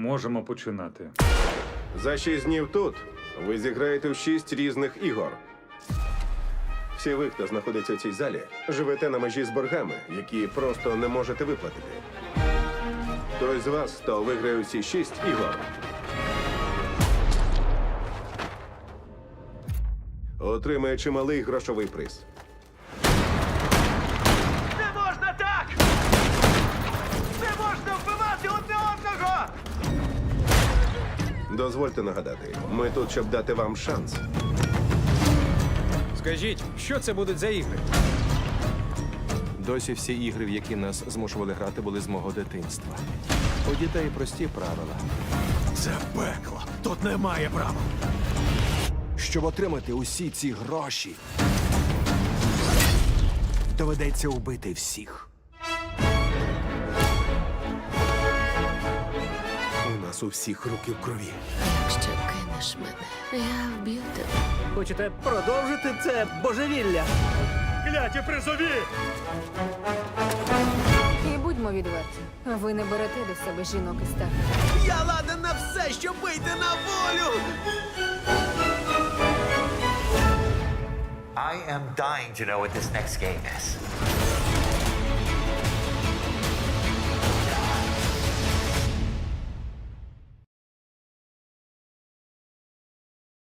Можемо починати. За шість днів тут ви зіграєте в шість різних ігор. Всі ви, хто знаходиться в цій залі, живете на межі з боргами, які просто не можете виплатити. Той з вас, хто виграє усі шість ігор, отримає чималий грошовий приз. Дозвольте нагадати, ми тут, щоб дати вам шанс. Скажіть, що це будуть за ігри? Досі всі ігри, в які нас змушували грати, були з мого дитинства. У дітей прості правила. Це пекло. Тут немає права. Щоб отримати усі ці гроші, доведеться убити всіх. Нас у всіх руки в крові. Якщо кинеш мене, я вб'ю тебе. Хочете продовжити це божевілля? Кляті призові! І будьмо відверті, ви не берете до себе жінок і старих. Я ладен на все, щоб вийти на волю! I am dying to know what this next game is.